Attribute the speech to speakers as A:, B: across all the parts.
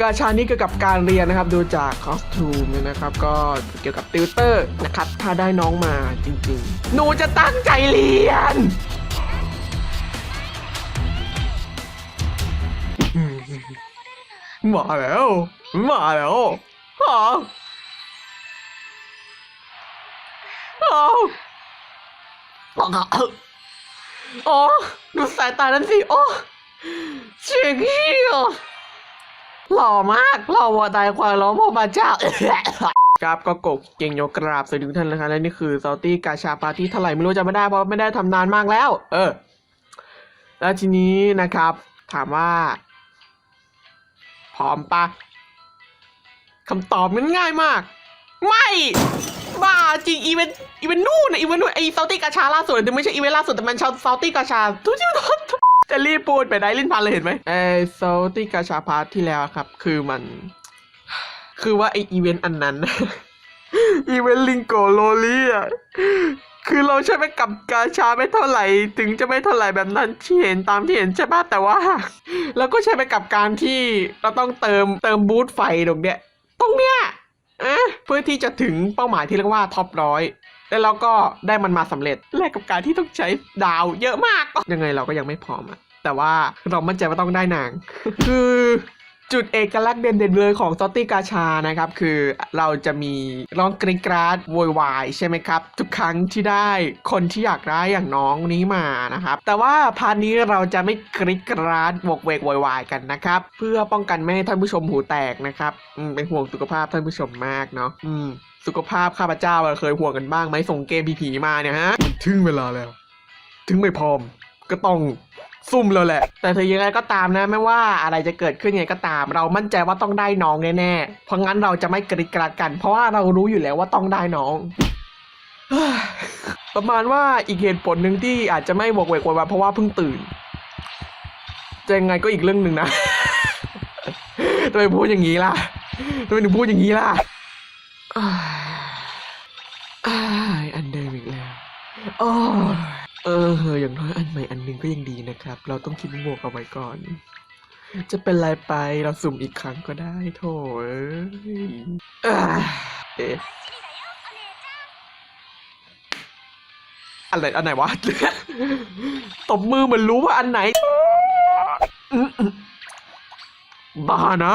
A: กาชานี้เกี่ยวกับการเรียนนะครับ ดูจากคอสตูมเนี่ยนะครับ ก็เกี่ยวกับติวเตอร์นะครับ ถ้าได้น้องมาจริงๆ หนูจะตั้งใจเรียนมาแล้วมาแล้วฮะอ้าวอ๋อดูสายตานั้นสิ โอ้เชียงเชี่ยว หล่อมากหล่อว่าตายควายร้องพ่อพระเจ้า ครับก็กบเก่งโยกราบสวัสดีทุกท่านนะคะและนี่คือซาตี้กาชาปาร์ตี้เท่าไหร่ไม่รู้จะไม่ได้เพราะไม่ได้ทำนานมากแล้ว เออ แล้วทีนี้นะครับ ถามว่า พร้อมปะคำตอบมันง่ายมาก ไม่บ้าจริงอีเวนต์อีเวนต์นู่นนะอีเวนต์นู่นไอซาตี้กาชาล่าสุดแต่ไม่ใช่อีเวนต์ล่าสุดแต่มันชาวซาตี้กาชาทุกที จะรีบพูดไปได้ลิ้นพันเลยเห็นไหมไอโซตี้กาชาพาร์ทที่แล้วครับ คือมัน คือว่าไออีเวนต์อันนั้น อีเวนต์ลิงโกโลลี่อะคือเราใช้ไปกับกาชาไม่เท่าไหร่ ถึงจะไม่เท่าไหร่แบบนั้นที่เห็นตามที่เห็นใช่ปะแต่ว่าเราก็ใช้ไปกับการที่เราต้องเติมเติมบูทไฟตรงเนี้ยตรงเนี้ย อะเพื่อที่จะถึงเป้าหมายที่เรียกว่าท็อปร้อยแล้วเราก็ได้มันมาสำเร็จแลกกับการที่ต้องใช้ดาวเยอะมากยังไงเราก็ยังไม่พร้อมอะแต่ว่าเรามั่นใจว่าต้องได้นาง คือ จุดเอกลักษณ์เด่นๆเลยของซอตตี้กาชานะครับ คือเราจะมีร้องกรีดกราดโวยวายใช่ไหมครับ ทุกครั้งที่ได้คนที่อยากได้อย่างน้องนี้มานะครับ แต่ว่าพาร์ทนี้เราจะไม่กรีดกราดบวกเวกโวยวายกันนะครับ เพื่อป้องกันไม่ให้ท่านผู้ชมหูแตกนะครับอืมเป็นห่วงสุขภาพท่านผู้ชมมากเนาะอืมสุขภาพข้าพเจ้าเคยห่วงกันบ้างไหมส่งเกมผีๆมาเนี่ยฮะถึงเวลาแล้ว ถึงไม่พร้อม ก็ต้องซุ่มแล้วแหละ แต่ถึงยังไงก็ตามนะไม่ว่าอะไรจะเกิดขึ้นยังไงก็ตาม เรามั่นใจว่าต้องได้น้องแน่ๆ เพราะงั้นเราจะไม่กระดิกระดกัน เพราะว่าเรารู้อยู่แล้วว่าต้องได้น้อง ประมาณว่าอีกเหตุผลหนึ่งที่อาจจะไม่บวกเวกวันเพราะว่าเพิ่งตื่นจะยังไงก็อีกเรื่องหนึ่งนะทำไมพูดอย่างนี้ล่ะทำไมถึงพูดอย่างนี้ล่ะอ่าอันเดิมอีกแล้วโอ้ ออ อย่างน้อยอันใหม่อันหนึงก็ยังดีนะครับ เราต้องคิดบวกเอาไว้ก่อน จะเป็นไรไปเราสุ่มอีกครั้งก็ได้โถเอ้ยอ่เอ๊ะอะไรอันไหนวะ ตบมือเหมือนรู้ว่าอันไหน บ้านะ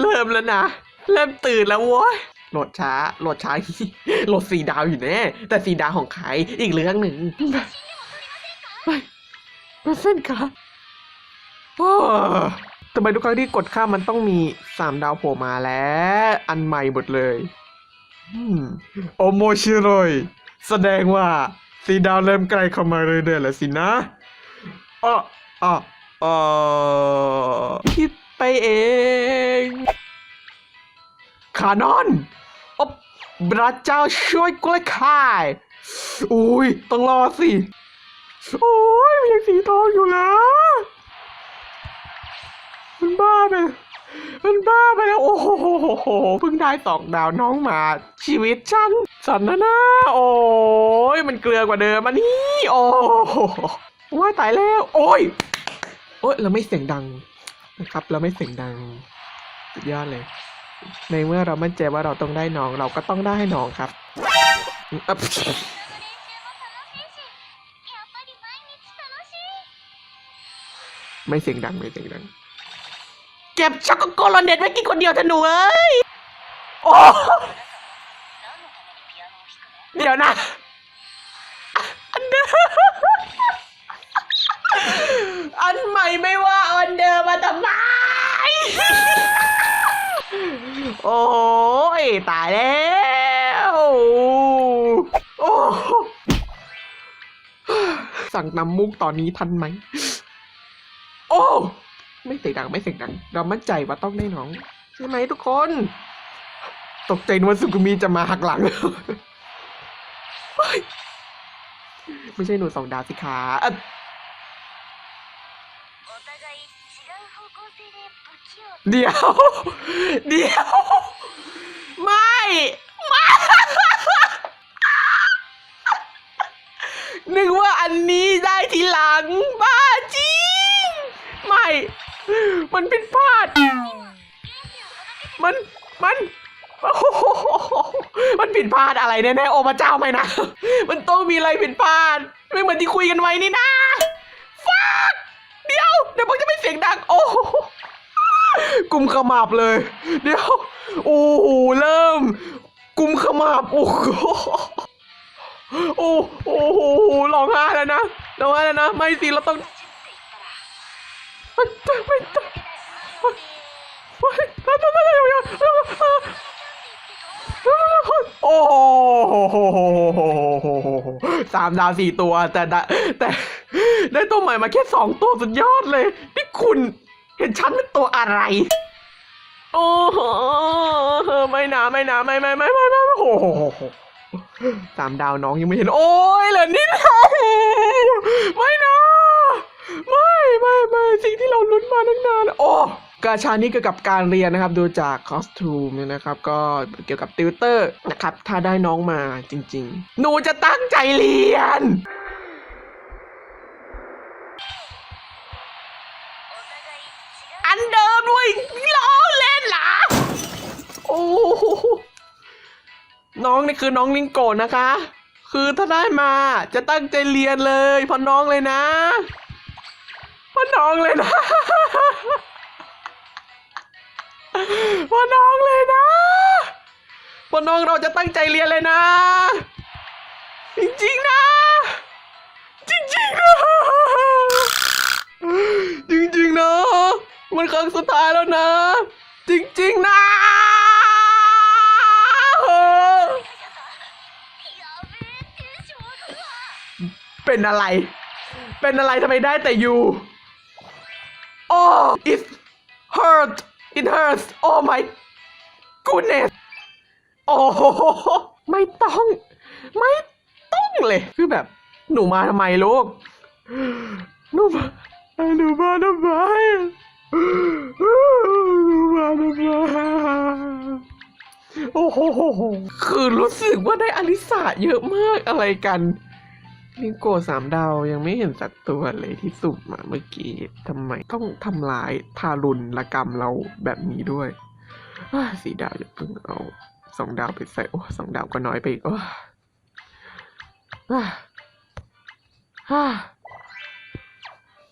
A: เริ่มแล้วนะ เริ่มตื่นแล้วโว้ย โหลดช้า โหลดช้า โหลดสีดาวอยู่แน่ แต่สีดาวของใครอีกเรื่องหนึ่งไม่ไม่เส้นครับทำไมทุกครั้งที่กดข้ามมันต้องมีสามดาวโผล่มาแล้วอันใหม่หมดเลยอโอโมชิโรยแสดงว่าสีดาวเริ่มใกลเข้ามาเรื่อยๆแล้วสินะอ้ออ้ออ้อคิดไปเองขานอน อบพระเจ้าช่วยกล้วยข่ายอุ้ยต้องรอสิโอ้ยมันยังสีทองอยู่แล้วมันบ้าไปมันบ้าไปแล้วโอ้โหเพิ่งได้สองดาวน้องหมา ชีวิตฉันสันนะนะโอ้ยมันเกลือกว่าเดิมอันนี้โอ้โหว้ายตายแล้ว โอ้ยโอ้ยเราไม่เสียงดังนะครับ เราไม่เสียงดังสุดยอดเลย ในเมื่อเรามั่นใจว่าเราต้องได้น้องเราก็ต้องได้น้องครับอืมอะไม่เสียงดังไม่เสียงดัง เก็บช็อกโกโลเน็ตไว้กินคนเดียวเถอะหนูเอ้ยโอ้เดี๋ยวนะอันเดิมอันใหม่ไม่ว่าอันเดิมมาทำไม โอ้ยตายแล้ว โอ้สั่งนำมุกตอนนี้ทันไหม โอ้ ไม่เสียงดังไม่เสียงดัง เรามั่นใจว่าต้องได้น้อง ใช่ไหมทุกคน ตกใจนว่าสุกุมีจะมาหักหลัง ไม่ใช่หนูสองดาวสิคะ เดี๋ยว เดี๋ยว ไม่ ไม่ นึกว่าอันนี้ได้ทีหลัง บ้าจริง ไม่ มันผิดพลาด มัน มันโอ้โหมันผิดพลาดอะไรแน่ๆโอ้พระเจ้าไม่นะ มันต้องมีอะไรผิดพลาด ไม่เหมือนที่คุยกันไว้นี่นะ เดี๋ยวเดี๋ยวผมจะไม่เสียงดัง โอ้กุมขมับเลย เดี๋ยว โอ้โหเริ่ม กุมขมับ โอ้โหโอ้โอ้โหร้องไห้แล้วนะร้องไห้แล้วนะ ไม่สิเราต้องไม่ต้องไม่ต้องไม่ไม่ไม่ไม่ไม่ไม่โอ้โหสามดาวสี่ตัว แต่แต่ ได้ตัวใหม่มาแค่สองตัวสุดยอดเลย นี่คุณเห็นฉันเป็นตัวอะไร โอ้โหไม่นะไม่นะไม่ไม่ไม่ไม่ไม่โอ้โหสามดาวน้องยังไม่เห็น โอ้ยเหรอนี่นะไม่นะไม่ไม่ไม่สิ่งที่เราลุ้นมาตั้งนานโอ้กาชานี่เกี่ยวกับการเรียนนะครับ ดูจากคอสตูมเนี่ยนะครับ ก็เกี่ยวกับติวเตอร์นะครับ ถ้าได้น้องมาจริง ๆ หนูจะตั้งใจเรียน น้องนี่คือน้องลิงโกะนะคะ คือถ้าได้มาจะตั้งใจเรียนเลยพอน้องเลยนะพอน้องเลยนะพอน้องเลยนะพอน้องเราจะตั้งใจเรียนเลยนะ จริงๆนะ จริงๆนะจริงๆนะมันครั้งสุดท้ายแล้วนะ จริงๆนะ เป็นอะไร เป็นอะไรทำไมได้แต่อยู่โอ้ it hurt it hurts oh my goodness โอ้ไม่ต้อง ไม่ต้องเลย คือแบบ หนูมาทำไมลูก หนูมาหนูมาทำไมหนูมาทำไมโอ้โห คือรู้สึกว่าได้อลิสาเยอะมากอะไรกัน ลิงโกสามดาวยังไม่เห็นสักตัวเลยที่สุ่มมาเมื่อกี้ทำไมต้องทำร้ายทารุณละกรรมเราแบบนี้ด้วยสีดาวอย่าเพิ่งเอาสองดาวไปใส่โอ้สองดาวก็น้อยไปอีกโอ้อ่าอ่า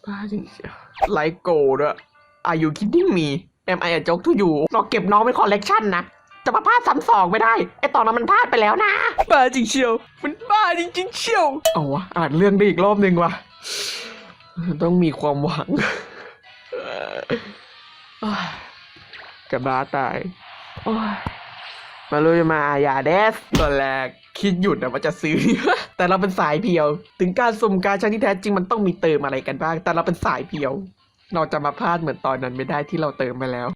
A: บ้าจริงเชียวไลโก้ด้วย Are you kidding me Am I a joke to you เราเก็บน้องเป็นคอลเลกชันนะ จะมาพลาดซ้ำสองไม่ได้ไอตอนนั้นมันพลาดไปแล้วนะบ้าจริงเชียว มันบ้าจริงๆเชียว เอาวะอ่านเรื่องได้อีกรอบหนึ่งวะต้องมีความหวังเอ้ยกระบ้าตายโอ้ยมาเลยมาอย่าเดสตอนแรกคิดหยุดนะว่าจะซื้อ แต่เราเป็นสายเพียว ถึงการสุ่มการชาที่แท้จริงมันต้องมีเติมอะไรกันบ้าง แต่เราเป็นสายเพียว เราจะมาพลาดเหมือนตอนนั้นไม่ได้ที่เราเติมไปแล้ว